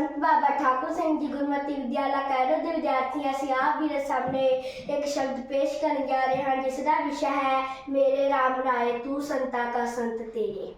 ਸੰਤ ਬਾਬਾ ਠਾਕੁਰ ਸਿੰਘ ਜੀ ਗੁਰਮਤਿ ਵਿਦਿਆਲਾ Cairo ਦੇ ਵਿਦਿਆਰਥੀ ਅਸੀਂ ਆਪ ਵੀਰੇ ਸਾਹਮਣੇ ਇੱਕ ਸ਼ਬਦ ਪੇਸ਼ ਕਰਨ ਜਾ ਰਹੇ ਹਾਂ, ਜਿਸ ਦਾ ਵਿਸ਼ਾ ਹੈ, ਮੇਰੇ ਰਾਮ ਰਾਏ, ਤੂੰ ਸੰਤਾ ਕਾ ਸੰਤ ਤੇਰੇ।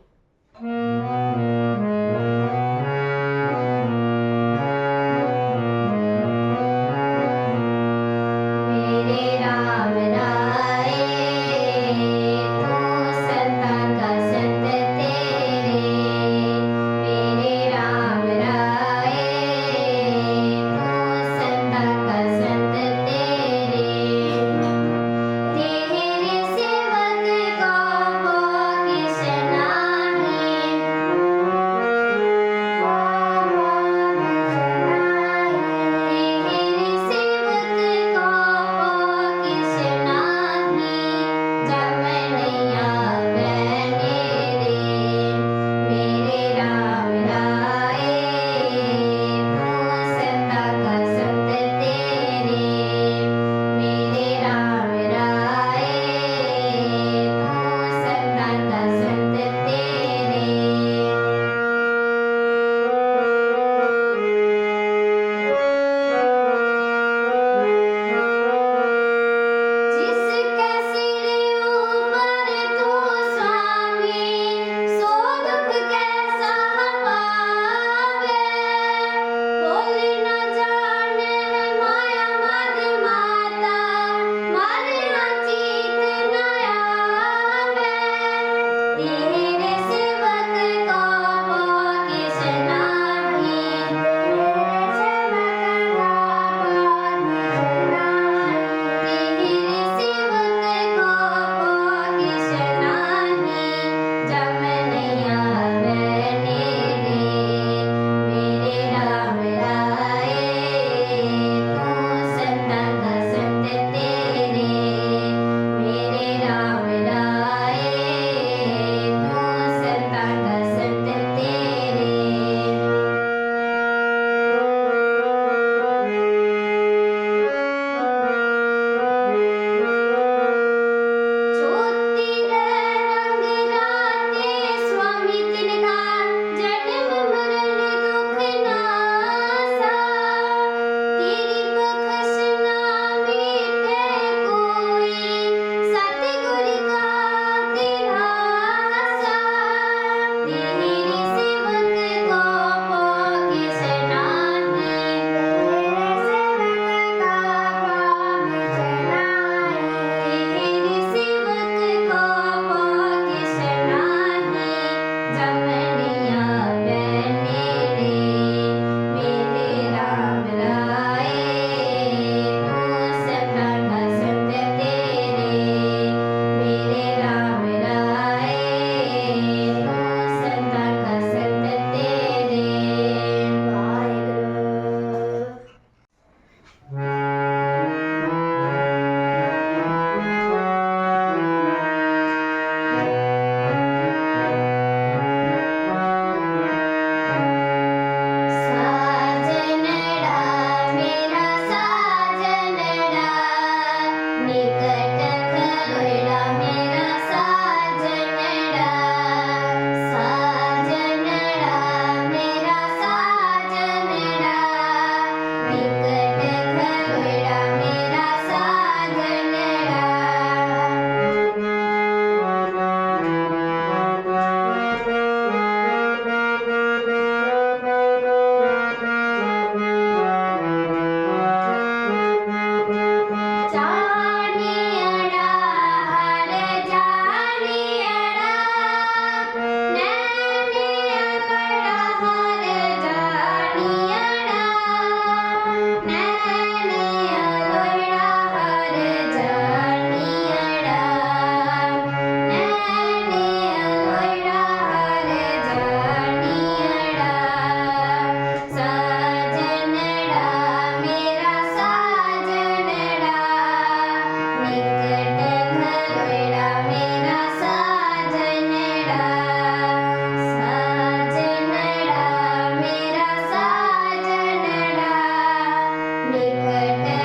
Good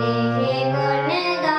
রেখে গণগা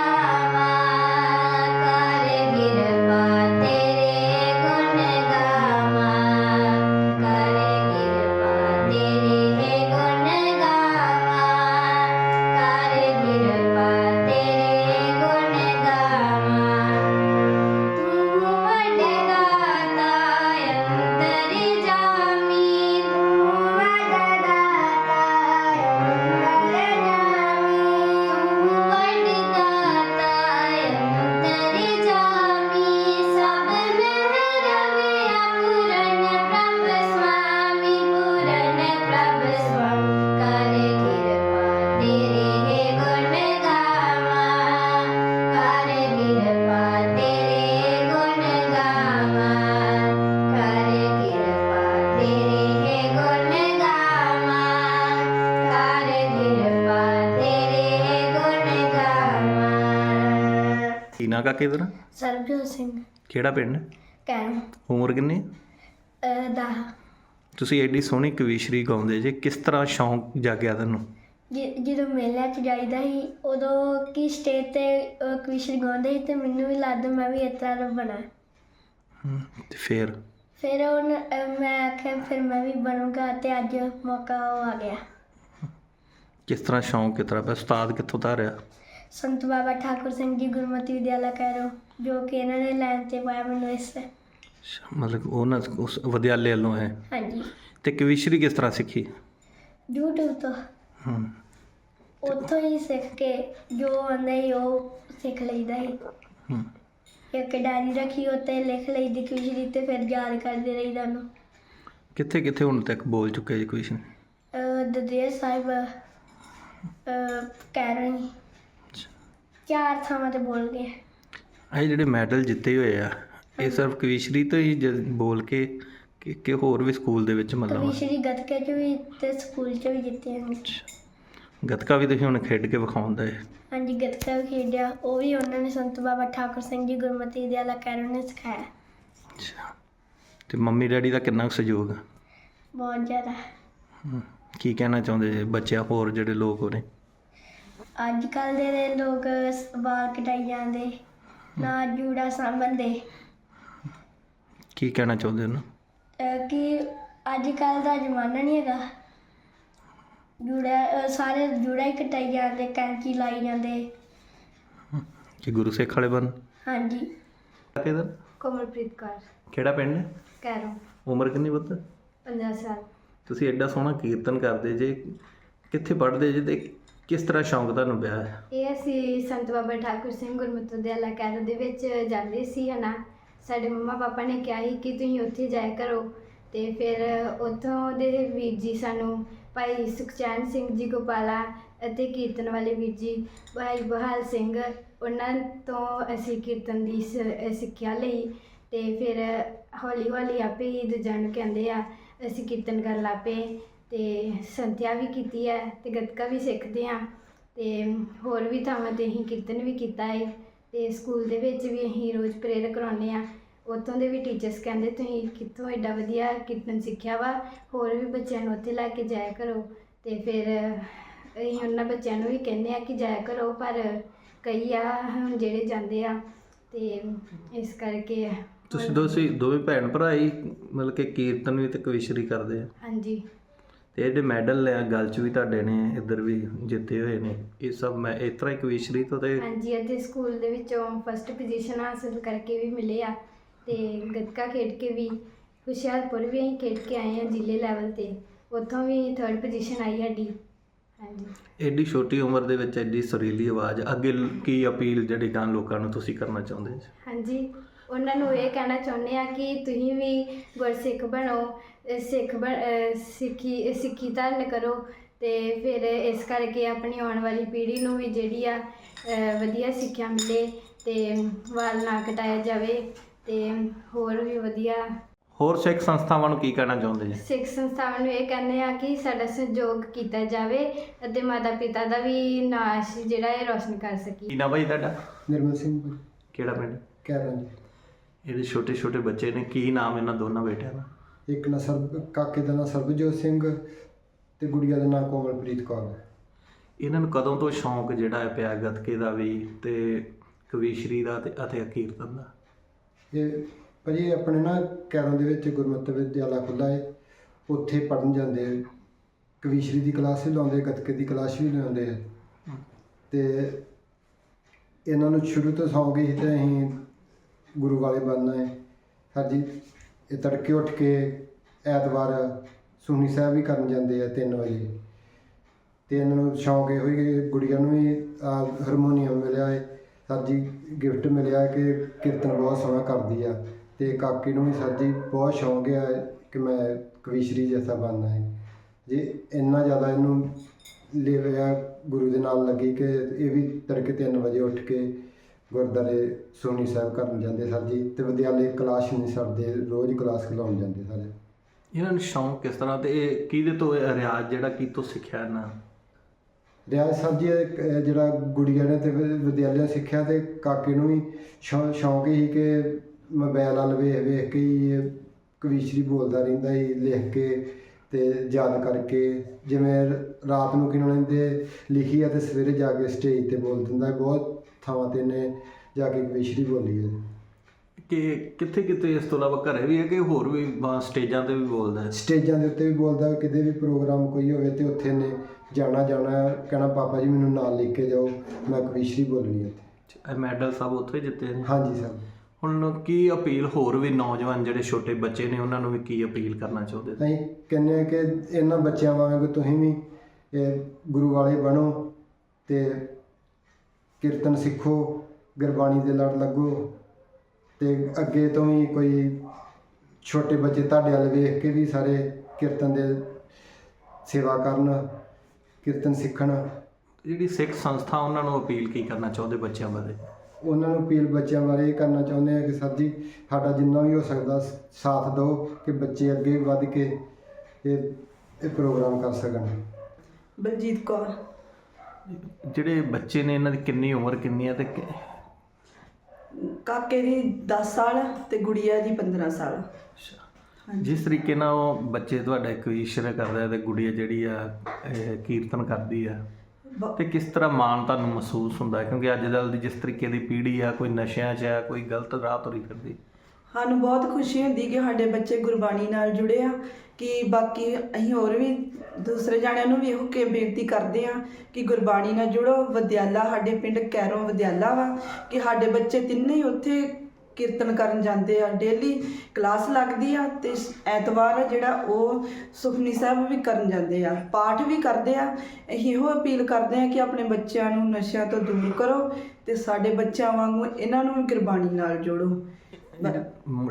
ਕੀ ਨਾਂ ਕਾਕੇ ਤੇਰਾ? ਸਰਬਜੋਤ ਸਿੰਘ। ਕਿਹੜਾ ਪਿੰਡ? ਕੈਰੋਂ ਉਮਰ ਕਿੰਨੀ? ਅਹ, ਤੁਸੀਂ ਐਡੀ ਸੋਹਣੀ ਕਵੀਸ਼ਰੀ ਗਾਉਂਦੇ ਜੇ ਕਿਸ ਤਰ੍ਹਾਂ ਸ਼ੌਂਕ ਜਾਗਿਆ ਤੁਹਾਨੂੰ ਜਿ- ਜਦੋਂ ਮੇਲਿਆਂ 'ਚ ਜਾਈਦਾ ਸੀ ਉਦੋਂ ਕੀ ਸਟੇਜ ਤੇ ਕਵਿਸ਼ਰ ਗਾਉਂਦੇ ਸੀ ਤੇ ਮੈਨੂੰ ਵੀ ਲੱਗਦਾ ਮੈਂ ਵੀ ਇਸ ਤਰ੍ਹਾਂ ਦਾ ਬਣਾ। ਹਮ, ਤੇ ਫੇਰ? ਫਿਰ ਉਹ ਮੈਂ ਆਖਿਆ ਫਿਰ ਮੈਂ ਵੀ ਬਣੂੰਗਾ ਤੇ ਅੱਜ ਮੌਕਾ ਉਹ ਆ ਗਿਆ। ਕਿਸ ਤਰ੍ਹਾਂ ਸ਼ੌਂਕ ਕਿਸ ਤਰ੍ਹਾਂ? ਪਿਆ ਉਸਤਾਦ ਕਿੱਥੋਂ ਧਾਰਿਆ? ਸੰਤ ਬਾਬਾ ਠਾਕੁਰ ਸਿੰਘ ਜੀ ਗੁਰਮਤਿ ਵਿਦਿਆਲਾ ਕਹਿਰੋ ਜੋ ਕਿ ਇਹਨਾਂ ਨੇ ਲਾਈਨ ਤੇ ਪਾਇਆ ਮੈਨੂੰ ਇਸ ਮਤਲਬ ਉਹਨਾਂ ਉਸ ਵਿਦਿਆਲੇ ਵੱਲੋਂ ਹੈ। ਹਾਂਜੀ। ਤੇ ਕਵੀਸ਼ਰੀ ਕਿਸ ਤਰ੍ਹਾਂ ਸਿੱਖੀ? YouTube ਤੋਂ। ਹਮ, ਉੱਥੋਂ ਹੀ ਸਿੱਖ ਕੇ ਜੋ ਆਉਂਦਾ ਸੀ ਉਹ ਸਿੱਖ ਲਈਦਾ ਸੀ। ਹਮ, ਇੱਕ ਡਾਇਰੀ ਰੱਖੀ ਉੱਤੇ ਲਿਖ ਲਈਦੀ ਕਵਿਸ਼ਰੀ ਤੇ ਫਿਰ ਯਾਦ ਕਰਦੇ ਰਹੀਦਾ ਉਹਨੂੰ ਕਿੱਥੇ ਕਿੱਥੇ ਹੁਣ ਤੱਕ ਬੋਲ ਚੁੱਕੇ ਜੀ ਕਵੀਸ਼ਰੀ? ਦਦੇਰ ਸਾਹਿਬ ਰਹੀ ਚਾਰ ਥਾਵਾਂ ਤੇ ਬੋਲ ਗਏ। ਇਹ ਜਿਹੜੇ ਮੈਡਲ ਜਿੱਤੇ ਹੋਏ ਆ ਇਹ ਸਿਰਫ ਕਵੀਸ਼ਰੀ ਤੋਂ ਹੀ ਜ- ਬੋਲ ਕੇ ਕਿ ਕਿ ਹੋਰ ਵੀ ਸਕੂਲ ਦੇ ਵਿੱਚ ਮਤਲਬ ਕਵਿਸ਼ਰੀ ਗੱਤਕੇ ਚ ਵੀ ਤੇ ਸਕੂਲ ਚ ਵੀ ਜਿੱਤੇ ਹਨ ਗੱਤਕਾ ਵੀ ਤੁਸੀਂ ਹੁਣ ਖੇਡ ਕੇ ਵਿਖਾਉਂਦਾ ਹੈ ਹਾਂਜੀ ਗੱਤਕਾ ਵੀ ਖੇਡਿਆ। ਉਹ ਵੀ ਉਹਨਾਂ ਨੇ ਸੰਤ ਬਾਬਾ ਠਾਕੁਰ ਸਿੰਘ ਜੀ ਗੁਰਮਤਿ ਵਿਦਿਆਲਾ ਕਹਿਰੋ ਨੇ ਸਿਖਾਇਆ। ਅੱਛਾ। ਤੇ ਮੰਮੀ ਡੈਡੀ ਦਾ ਕਿੰਨਾ ਕੁ ਸਹਿਯੋਗ ਆ? ਬਹੁਤ ਜ਼ਿਆਦਾ। ਕੀ ਕਹਿਣਾ ਚਾਹੁੰਦੇ ਜੇ ਬੱਚਿਆਂ ਹੋਰ ਜਿਹੜੇ ਲੋਕ ਹੋਣੇ? ਅੱਜ ਕੱਲ ਦੇ ਲੋਕ ਵਾਲ ਕਟਾਈ ਜਾਂਦੇ। ਨਾ ਜੂੜਾ ਸਾਂਭਣਦੇ। ਕੀ ਕਹਿਣਾ ਚਾਹੁੰਦੇ ਉਹਨਾਂ ਅਹ ਕਿ ਅੱਜ ਕੱਲ ਦਾ ਜ਼ਮਾਨਾ ਨਹੀਂ ਹੈਗਾ। ਜੂੜਾ ਅਹ ਸਾਰੇ ਜੂੜਾ ਹੀ ਕਟਾਈ ਜਾਂਦੇ ਕੈਂਚੀ ਲਾਈ ਜਾਂਦੇ। ਕਿ ਗੁਰੂ ਸਿੱਖ ਵਾਲੇ ਬਣ? ਹਾਂਜੀ। ਕਿਹਦਾ ਕੋਮਲਪ੍ਰੀਤ ਕੌਰ। ਕਿਹੜਾ ਪਿੰਡ ਹੈ? ਕੈਰੋਂ। ਉਮਰ ਕਿੰਨੀ ਪੁੱਤ? 50 ਸਾਲ। ਤੁਸੀਂ ਐਡਾ ਸੋਹਣਾ ਕੀਰਤਨ ਕਰਦੇ ਜੇ ਕਿੱਥੇ ਪੜ੍ਹਦੇ ਜੇ ਤੇ ਕਿਸ ਤਰ੍ਹਾਂ ਸ਼ੌਂਕ ਤੁਹਾਨੂੰ ਪਿਆ? ਇਹ ਅਸੀਂ ਸੰਤ ਬਾਬਾ ਠਾਕੁਰ ਸਿੰਘ ਗੁਰਮਤਿ ਵਿਦਿਆਲਾ ਕੈਦ ਦੇ ਵਿੱਚ ਜਾਂਦੇ ਸੀ ਹਨਾ ਸਾਡੇ ਮੰਮਾ ਪਾਪਾ ਨੇ ਕਿਹਾ ਸੀ ਕਿ ਤੁਸੀਂ ਉੱਥੇ ਜਾਇਆ ਕਰੋ। ਤੇ ਫਿਰ ਉੱਥੋਂ ਦੇ ਵੀਰ ਜੀ ਸਾਨੂੰ, ਭਾਈ ਸੁਖਚੈਨ ਸਿੰਘ ਜੀ ਗੋਪਾਲਾ ਅਤੇ ਕੀਰਤਨ ਵਾਲੇ ਵੀਰ ਜੀ, ਭਾਈ ਬਹਾਲ ਸਿੰਘ, ਉਹਨਾਂ ਤੋਂ ਅਸੀਂ ਕੀਰਤਨ ਦੀ ਸ- ਸਿੱਖਿਆ ਲਈ। ਤੇ ਫਿਰ ਹੌਲੀ ਹੌਲੀ ਆਪੇ ਹੀ ਦੂਜਿਆਂ ਕਹਿੰਦੇ ਆ, ਅਸੀਂ ਕੀਰਤਨ ਕਰਨ ਲੱਗ ਪਏ। ਤੇ ਸੰਥਿਆ ਵੀ ਕੀਤੀ ਹੈ ਤੇ ਗੱਤਕਾ ਵੀ ਸਿੱਖਦੇ ਆ ਤੇ ਹੋਰ ਵੀ ਥਾਵਾਂ ਤੇ ਅਸੀਂ ਕੀਰਤਨ ਵੀ ਕੀਤਾ ਹੈ ਤੇ ਸਕੂਲ ਦੇ ਵਿੱਚ ਵੀ ਅਸੀਂ ਰੋਜ਼ ਪ੍ਰੇਅਰ ਕਰਾਉਂਦੇ ਆ ਉੱਥੋਂ ਦੇ ਵੀ ਟੀਚਰਸ ਕਹਿੰਦੇ ਤੁਸੀਂ ਕਿੱਥੋਂ ਐਡਾ ਵਧੀਆ ਕੀਰਤਨ ਸਿੱਖਿਆ ਵਾ? ਹੋਰ ਵੀ ਬੱਚਿਆਂ ਨੂੰ ਉੱਥੇ ਲੈ ਕੇ ਜਾਇਆ ਕਰੋ। ਤੇ ਫਿਰ ਅਸੀਂ ਉਹਨਾਂ ਬੱਚਿਆਂ ਨੂੰ ਵੀ ਕਹਿੰਦੇ ਆ ਕਿ ਜਾਇਆ ਕਰੋ ਪਰ ਕਈ ਆ ਹੁਣ ਜਿਹੜੇ ਜਾਂਦੇ ਆ ਤੇ ਇਸ ਕਰਕੇ ਤੁਸੀਂ ਦੋਸੀ ਦੋਵੇਂ ਭੈਣ ਭਰਾ ਹੀ ਮਤਲਬ ਕਿ ਕੀਰਤਨ ਵੀ ਤੇ ਕਵੀਸ਼ਰੀ ਕਰਦੇ ਆ। ਹਾਂਜੀ। ਤੇ ਇਹਦੇ ਮੈਡਲ ਲਿਆ ਗੱਲ ਚ ਵੀ ਤੁਹਾਡੇ ਨੇ ਇੱਧਰ ਵੀ ਜਿੱਤੇ ਹੋਏ ਨੇ। ਇਹ ਸਭ ਮੈਂ ਇਸ ਤਰ੍ਹਾਂ ਹੀ ਕਵੀਸ਼ਰੀ ਤੋਂ ਤੇ ਹਾਂਜੀ ਅਤੇ ਸਕੂਲ ਦੇ ਵਿੱਚੋਂ ਫਸਟ ਪੋਜੀਸ਼ਨ ਹਾਸਲ ਕਰਕੇ ਵੀ ਮਿਲੇ ਆ। ਤੇ ਗੱਤਕਾ ਖੇਡ ਕੇ ਵੀ ਹੁਸ਼ਿਆਰਪੁਰ ਵੀ ਅਸੀਂ ਖੇਡ ਕੇ ਆਏ ਆ ਜ਼ਿਲ੍ਹੇ ਲੈਵਲ ਤੇ। ਉੱਥੋਂ ਵੀ ਥਰਡ ਪੋਜੀਸ਼ਨ ਆਈ ਸਾਡੀ। ਹਾਂਜੀ। ਐਡੀ ਛੋਟੀ ਉਮਰ ਦੇ ਵਿੱਚ ਐਡੀ ਸੁਰੀਲੀ ਆਵਾਜ਼ ਅੱਗੇ ਕੀ ਅਪੀਲ ਜਿਹੜੀ ਗਾਂ ਲੋਕਾਂ ਨੂੰ ਤੁਸੀਂ ਕਰਨਾ ਚਾਹੁੰਦੇ ਜੀ? ਹਾਂਜੀ ਉਹਨਾਂ ਨੂੰ ਇਹ ਕਹਿਣਾ ਚਾਹੁੰਦੇ ਆ ਕਿ ਤੁਸੀਂ ਵੀ ਗੁਰਸਿੱਖ ਬਣੋ ਸਿੱਖ ਬਣ ਸਿੱਖੀ ਸਿੱਖੀ ਧਾਰਨ ਕਰੋ ਤੇ ਫਿਰ ਇਸ ਕਰਕੇ ਆਪਣੀ ਆਉਣ ਵਾਲੀ ਪੀੜ੍ਹੀ ਨੂੰ ਵੀ ਜਿਹੜੀ ਆ ਵਧੀਆ ਸਿੱਖਿਆ ਮਿਲੇ ਤੇ ਵਾਲ ਨਾ ਕਟਾਇਆ ਜਾਵੇ ਤੇ ਹੋਰ ਵੀ ਵਧੀਆ। ਹੋਰ ਸਿੱਖ ਸੰਸਥਾਵਾਂ ਨੂੰ ਕੀ ਕਹਿਣਾ ਚਾਹੁੰਦੇ ਜੀ? ਸਿੱਖ ਸੰਸਥਾਵਾਂ ਨੂੰ ਇਹ ਕਹਿੰਦੇ ਆ ਕਿ ਸਾਡਾ ਸਹਿਯੋਗ ਕੀਤਾ ਜਾਵੇ ਅਤੇ ਮਾਤਾ ਪਿਤਾ ਦਾ ਵੀ ਨਾਂ ਅਸੀਂ ਜਿਹੜਾ ਇਹ ਰੋਸ਼ਨ ਕਰ ਕੀ ਸਕੀਏ ਨਾ ਭਾਈ ਤੁਹਾਡਾ? ਨਿਰਮਲ ਸਿੰਘ ਕਿਹੜਾ ਪਿੰਡ? ਕਹਿ ਜੀ। ਇਹਦੇ ਛੋਟੇ ਛੋਟੇ ਬੱਚੇ ਨੇ ਕੀ ਨਾਮ ਇਹਨਾਂ ਦੋਨਾਂ ਬੇਟਿਆਂ ਦਾ? ਇੱਕ ਨਾ ਸਰਬ ਕਾਕੇ ਦਾ ਨਾਂ ਸਰਬਜੋਤ ਸਿੰਘ ਤੇ ਗੁੜੀਆ ਦਾ ਨਾਂ ਕੋਮਲਪ੍ਰੀਤ ਕੌਰ। ਹੈ। ਇਹਨਾਂ ਨੂੰ ਕਦੋਂ ਤੋਂ ਸ਼ੌਂਕ ਜਿਹੜਾ ਹੈ ਪਿਆ ਗੱਤਕੇ ਦਾ ਵੀ ਤੇ ਕਵੀਸ਼ਰੀ ਦਾ ਤੇ ਅਤੇ ਕੀਰਤਨ ਦਾ? ਇਹ ਭਾਜੀ ਆਪਣੇ ਨਾ ਕੈਰੋਂ ਦੇ ਵਿੱਚ ਗੁਰਮਤਿ ਵਿਦਿਆਲਾ ਖੁੱਲ੍ਹਾ ਹੈ ਉੱਥੇ ਪੜਨ ਜਾਂਦੇ ਆ। ਕਵੀਸ਼ਰੀ ਦੀ ਕਲਾਸ ਵੀ ਲਾਉਂਦੇ ਗੱਤਕੇ ਦੀ ਕਲਾਸ ਵੀ ਲਾਉਂਦੇ ਆ। ਤੇ ਇਹਨਾਂ ਨੂੰ ਸ਼ੁਰੂ ਤੋਂ ਸੌਂਕ ਸੀ ਤੇ ਅਸੀਂ ਗੁਰੂ ਵਾਲੇ ਬਣਨਾ ਹੈ ਸਰ ਜੀ ਇਹ ਤੜਕੇ ਉੱਠ ਕੇ ਐਤਵਾਰ ਸੁਖਨੀ ਸਾਹਿਬ ਵੀ ਕਰਨ ਜਾਂਦੇ ਆ 3 ਵਜੇ। ਤੇ ਇਹਨਾਂ ਨੂੰ ਸ਼ੌਂਕ ਇਹੋ ਹੀ ਗੁੜੀਆਂ ਨੂੰ ਵੀ ਹਾਰਮੋਨੀਅਮ ਮਿਲਿਆ ਹੈ ਸਰ ਜੀ ਗਿਫਟ ਮਿਲਿਆ ਕਿ ਕੀਰਤਨ ਬਹੁਤ ਸੋਹਣਾ ਕਰਦੀ ਆ। ਤੇ ਕਾਕੀ ਨੂੰ ਵੀ ਸਰ ਜੀ ਬਹੁਤ ਸ਼ੌਂਕ ਹੈ ਕਿ ਮੈਂ ਕਵੀਸ਼ਰੀ ਜੈਸਾ ਬਣਨਾ ਹੈ ਜੀ ਇੰਨਾ ਜ਼ਿਆਦਾ ਇਹਨੂੰ ਲਿਵਿਆ ਗੁਰੂ ਦੇ ਨਾਲ ਲੱਗੀ ਕਿ ਇਹ ਵੀ ਤੜਕੇ 3 ਵਜੇ ਉੱਠ ਕੇ ਗੁਰਦਾਰੇ ਸੋਨੀ ਸਾਹਿਬ ਕਰਨ ਜਾਂਦੇ ਸਰ ਜੀ ਤੇ ਵਿਦਿਆਲੇ ਕਲਾਸ ਨਹੀਂ ਛੱਡਦੇ ਰੋਜ਼ ਕਲਾਸ ਖਿਲਾਉਣ ਜਾਂਦੇ ਸਰ ਇਹਨਾਂ ਨੂੰ ਸ਼ੌਂਕ ਕਿਸ ਤਰ੍ਹਾਂ ਤੇ ਇਹ ਕਿਹਦੇ ਤੋਂ ਇਹ ਰਿਆਜ਼ ਜਿਹੜਾ ਕੀ ਤੋਂ ਸਿੱਖਿਆ ਇਹਨਾਂ ਰਿਆਜ਼ ਸਾਹਿਬ ਜੀ ਅਹ, ਜਿਹੜਾ ਗੁੜੀਆ ਨੇ ਤੇ ਵਿ- ਵਿਦਿਆਲਿਆ ਸਿੱਖਿਆ ਤੇ ਕਾਕੇ ਨੂੰ ਵੀ ਸ਼ੌ- ਸ਼ੌਂਕ ਹੀ ਕਿ ਮੋਬਾਈਲ ਵੱਲ ਵੇਖ ਵੇਖ ਕੇ ਹੀ ਇਹ ਕਵੀਸ਼ਰੀ ਬੋਲਦਾ ਰਹਿੰਦਾ ਹੀ ਲਿਖ ਕੇ ਤੇ ਯਾਦ ਕਰਕੇ ਜਿਵੇਂ ਰ- ਰਾਤ ਨੂੰ ਕਿਨਾਂ ਲੈਂਦੇ ਲਿਖੀ ਆ ਤੇ ਸਵੇਰੇ ਜਾ ਕੇ ਸਟੇਜ ਤੇ ਬੋਲ ਦਿੰਦਾ। ਬਹੁਤ ਥਾਵਾਂ ਤੇ ਨੇ ਜਾ ਕੇ ਕਵੀਸ਼ਰੀ ਬੋਲੀ ਹੈ। ਕਿ ਕਿੱਥੇ ਕਿਤੇ ਇਸ ਤੋਂ ਇਲਾਵਾ ਘਰੇ ਵੀ ਹੈ ਕਿ ਹੋਰ ਵੀ ਬ- ਸਟੇਜਾਂ ਤੇ ਵੀ ਬੋਲਦਾ ਹੈ? ਸਟੇਜਾਂ ਦੇ ਉੱਤੇ ਵੀ ਬੋਲਦਾ ਕਿਤੇ ਵੀ ਪ੍ਰੋਗਰਾਮ ਕੋਈ ਹੋਵੇ ਤੇ ਉੱਥੇ ਨੇ ਜਾਣਾ ਜਾਣਾ ਕਹਿਣਾ ਪਾਪਾ ਜੀ ਮੈਨੂੰ ਨਾਲ ਲੈ ਕੇ ਜਾਓ ਮੈਂ ਕਵੀਸ਼ਰੀ ਬੋਲਣੀ ਹੈ ਇਹ ਮੈਡਲ ਸਭ ਉੱਥੇ ਜਿੱਤੇ ਨੇ? ਹਾਂਜੀ ਸਰ। ਹੁਣ ਕੀ ਅਪੀਲ ਹੋਰ ਵੀ ਨੌਜਵਾਨ ਜਿਹੜੇ ਛੋਟੇ ਬੱਚੇ ਨੇ ਉਹਨਾਂ ਨੂੰ ਵੀ ਕੀ ਅਪੀਲ ਕਰਨਾ ਚਾਹੁੰਦੇ ਅਸੀਂ ਕਹਿੰਦੇ ਹਾਂ ਕਿ ਇਹਨਾਂ ਬੱਚਿਆਂ ਵਾਂਗ ਤੁਸੀਂ ਵੀ ਇਹ ਗੁਰੂ ਵਾਲੇ ਬਣੋ ਤੇ ਕੀਰਤਨ ਸਿੱਖੋ ਗੁਰਬਾਣੀ ਦੇ ਲੜ ਲੱਗੋ ਤੇ ਅੱਗੇ ਤੋਂ ਵੀ ਕੋਈ ਛੋਟੇ ਬੱਚੇ ਤੁਹਾਡੇ ਵੱਲ ਵੇਖ ਕੇ ਵੀ ਸਾਰੇ ਕੀਰਤਨ ਦੇ ਸੇਵਾ ਕਰਨ ਕੀਰਤਨ ਸਿੱਖਣ। ਜਿਹੜੀ ਸਿੱਖ ਸੰਸਥਾ ਉਹਨਾਂ ਨੂੰ ਅਪੀਲ ਕੀ ਕਰਨਾ ਚਾਹੁੰਦੇ ਬੱਚਿਆਂ ਬਾਰੇ? ਉਹਨਾਂ ਨੂੰ ਅਪੀਲ ਬੱਚਿਆਂ ਬਾਰੇ ਇਹ ਕਰਨਾ ਚਾਹੁੰਦੇ ਆ ਕਿ ਸਰ ਜੀ ਸਾਡਾ ਜਿੰਨਾ ਵੀ ਹੋ ਸਕਦਾ ਸਾਥ ਦਿਓ ਕਿ ਬੱਚੇ ਅੱਗੇ ਵੱਧ ਕੇ ਇਹ ਇਹ ਪ੍ਰੋਗਰਾਮ ਕਰ ਸਕਣ। ਬਲਜੀਤ ਕੌਰ। ਜਿਹੜੇ ਬੱਚੇ ਨੇ ਇਹਨਾਂ ਦੀ ਕਿੰਨੀ ਉਮਰ ਕਿੰਨੀ ਹੈ ਤੇ ਕਿ- ਕਾਕੇ ਦੀ 10 ਸਾਲ ਤੇ ਗੁੜੀਆ ਦੀ 15 ਸਾਲ। ਜਿਸ ਤਰੀਕੇ ਨਾਲ ਉਹ ਬੱਚੇ ਤੁਹਾਡਾ ਇੱਕ ਈਸ਼ਰ ਕਰਦਾ ਹੈ ਤੇ ਗੁੜੀਆ ਜਿਹੜੀ ਆ ਇਹ ਕੀਰਤਨ ਕਰਦੀ ਆ ਬ- ਤੇ ਕਿਸ ਤਰ੍ਹਾਂ ਮਾਣ ਤੁਹਾਨੂੰ ਮਹਿਸੂਸ ਹੁੰਦਾ ਹੈ? ਕਿਉਂਕਿ ਅੱਜ ਕੱਲ੍ਹ ਦੀ ਜਿਸ ਤਰੀਕੇ ਦੀ ਪੀੜ੍ਹੀ ਆ ਕੋਈ ਨਸ਼ਿਆਂ 'ਚ ਆ ਕੋਈ ਗਲਤ ਰਾਹ ਤੁਰੀ ਫਿਰਦੀ। ਸਾਨੂੰ ਬਹੁਤ ਖੁਸ਼ੀ ਹੁੰਦੀ ਕਿ ਸਾਡੇ ਬੱਚੇ ਗੁਰਬਾਣੀ ਨਾਲ ਜੁੜੇ ਆ, ਕਿ ਬਾਕੀ ਅਸੀਂ ਹੋਰ ਵੀ ਦੂਸਰੇ ਜਾਣਿਆਂ ਨੂੰ ਵੀ ਇਹੋ ਕਿ ਬੇਨਤੀ ਕਰਦੇ ਆ ਕਿ ਗੁਰਬਾਣੀ ਨਾਲ ਜੁੜੋ। ਵਿਦਿਆਲਾ ਸਾਡੇ ਪਿੰਡ ਕੈਰੋਂ ਵਿਦਿਆਲਾ ਵਾ, ਕਿ ਸਾਡੇ ਬੱਚੇ ਤਿੰਨੇ ਹੀ ਉੱਥੇ ਕੀਰਤਨ ਕਰਨ ਜਾਂਦੇ ਆ। ਡੇਲੀ ਕਲਾਸ ਲੱਗਦੀ ਆ ਤੇ ਐਤਵਾਰ ਆ ਜਿਹੜਾ ਉਹ ਸੁਖਨੀ ਸਾਹਿਬ ਵੀ ਕਰਨ ਜਾਂਦੇ ਆ। ਪਾਠ ਵੀ ਕਰਦੇ ਆ। ਅਸੀਂ ਇਹੋ ਅਪੀਲ ਕਰਦੇ ਆ ਕਿ ਆਪਣੇ ਬੱਚਿਆਂ ਨੂੰ ਨਸ਼ਿਆਂ ਤੋਂ ਦੂਰ ਕਰੋ ਤੇ ਸਾਡੇ ਬੱਚਿਆਂ ਵਾਂਗੂ ਇਹਨਾਂ ਨੂੰ ਵੀ ਗੁਰਬਾਣੀ ਨਾਲ ਜੋੜੋ।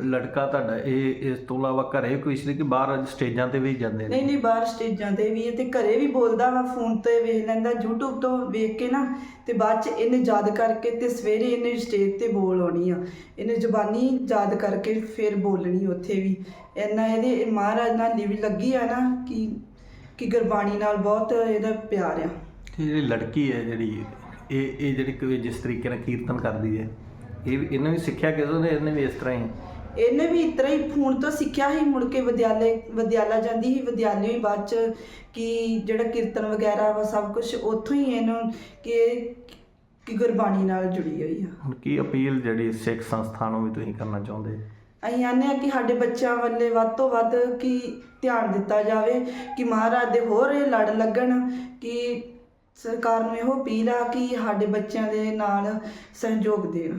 ਲੜਕਾ ਤੁਹਾਡਾ ਇਹ ਇਸ ਤੋਂ ਇਲਾਵਾ ਘਰੇ ਕੋਈ ਇਸ ਕਿ ਬਾਹਰ ਸਟੇਜਾਂ ਤੇ ਵੀ ਜਾਂਦੇ ਨਹੀਂ ਨੇ? ਨਹੀਂ ਬਾਹਰ ਸਟੇਜਾਂ ਤੇ ਵੀ ਤੇ ਘਰੇ ਵੀ ਬੋਲਦਾ ਵਾ ਫੋਨ ਤੇ ਵੇਖ ਲੈਂਦਾ YouTube ਤੋਂ ਵੇਖ ਕੇ ਨਾ ਤੇ ਬਾਅਦ ਚ ਇਹਨੇ ਯਾਦ ਕਰਕੇ ਤੇ ਸਵੇਰੇ ਇਹਨੇ ਸਟੇਜ ਤੇ ਬੋਲ ਆਉਣੀ ਆ। ਇਹਨੇ ਜ਼ੁਬਾਨੀ ਯਾਦ ਕਰਕੇ ਫਿਰ ਬੋਲਣੀ ਉੱਥੇ ਵੀ। ਇੰਨਾ ਇਹਦੇ ਇਹ ਮਹਾਰਾਜ ਨਾਲ ਲਿਵ ਲੱਗੀ ਆ ਨਾ ਕਿ ਕਿ ਗੁਰਬਾਣੀ ਨਾਲ ਬਹੁਤ ਇਹਦਾ ਪਿਆਰ ਆ। ਤੇ ਜਿਹੜੀ ਲੜਕੀ ਹੈ ਜਿਹੜੀ ਇਹ ਇਹ ਜਿਹੜੀ ਜਿਸ ਤਰੀਕੇ ਨਾਲ ਕੀਰਤਨ ਕਰਦੀ ਹੈ? ਇਹ ਵੀ- ਇਹਨੇ ਵੀ ਸਿੱਖਿਆ ਕਿਦੋਂ ਨੇ ਇਹਨੇ ਵੀ ਇਸ ਤਰ੍ਹਾਂ ਹੀ। ਇਹਨੇ ਵੀ ਇਸ ਤਰ੍ਹਾਂ ਹੀ ਫੋਨ ਤੋਂ ਸਿੱਖਿਆ ਸੀ ਮੁੜ ਕੇ ਵਿਦਿਆਲੇ ਵਿਦਿਆਲਾ ਜਾਂਦੀ ਸੀ ਵਿਦਿਆਲਿਓ ਹੀ ਬਾਅਦ ਚ ਕਿ ਜਿਹੜਾ ਕੀਰਤਨ ਵਗੈਰਾ ਵਾ ਸਭ ਕੁਝ ਉੱਥੋਂ ਹੀ ਇਹਨੂੰ ਕਿ ਕਿ ਗੁਰਬਾਣੀ ਨਾਲ ਜੁੜੀ ਹੋਈ ਆ। ਹੁਣ ਕੀ ਅਪੀਲ ਜਿਹੜੀ ਸਿੱਖ ਸੰਸਥਾ ਨੂੰ ਵੀ ਤੁਸੀਂ ਕਰਨਾ ਚਾਹੁੰਦੇ? ਅਸੀਂ ਆਨੇ ਆ ਕਿ ਸਾਡੇ ਬੱਚਿਆਂ ਵੱਲੇ ਵੱਧ ਤੋਂ ਵੱਧ ਕਿ ਧਿਆਨ ਦਿੱਤਾ ਜਾਵੇ ਕਿ ਮਹਾਰਾਜ ਦੇ ਹੋਰ ਇਹ ਲੜ ਲੱਗਣ ਕਿ ਸਰਕਾਰ ਨੂੰ ਇਹੋ ਅਪੀਲ ਆ ਕਿ ਸਾਡੇ ਬੱਚਿਆਂ ਦੇ ਨਾਲ ਸਹਿਯੋਗ ਦੇਣ।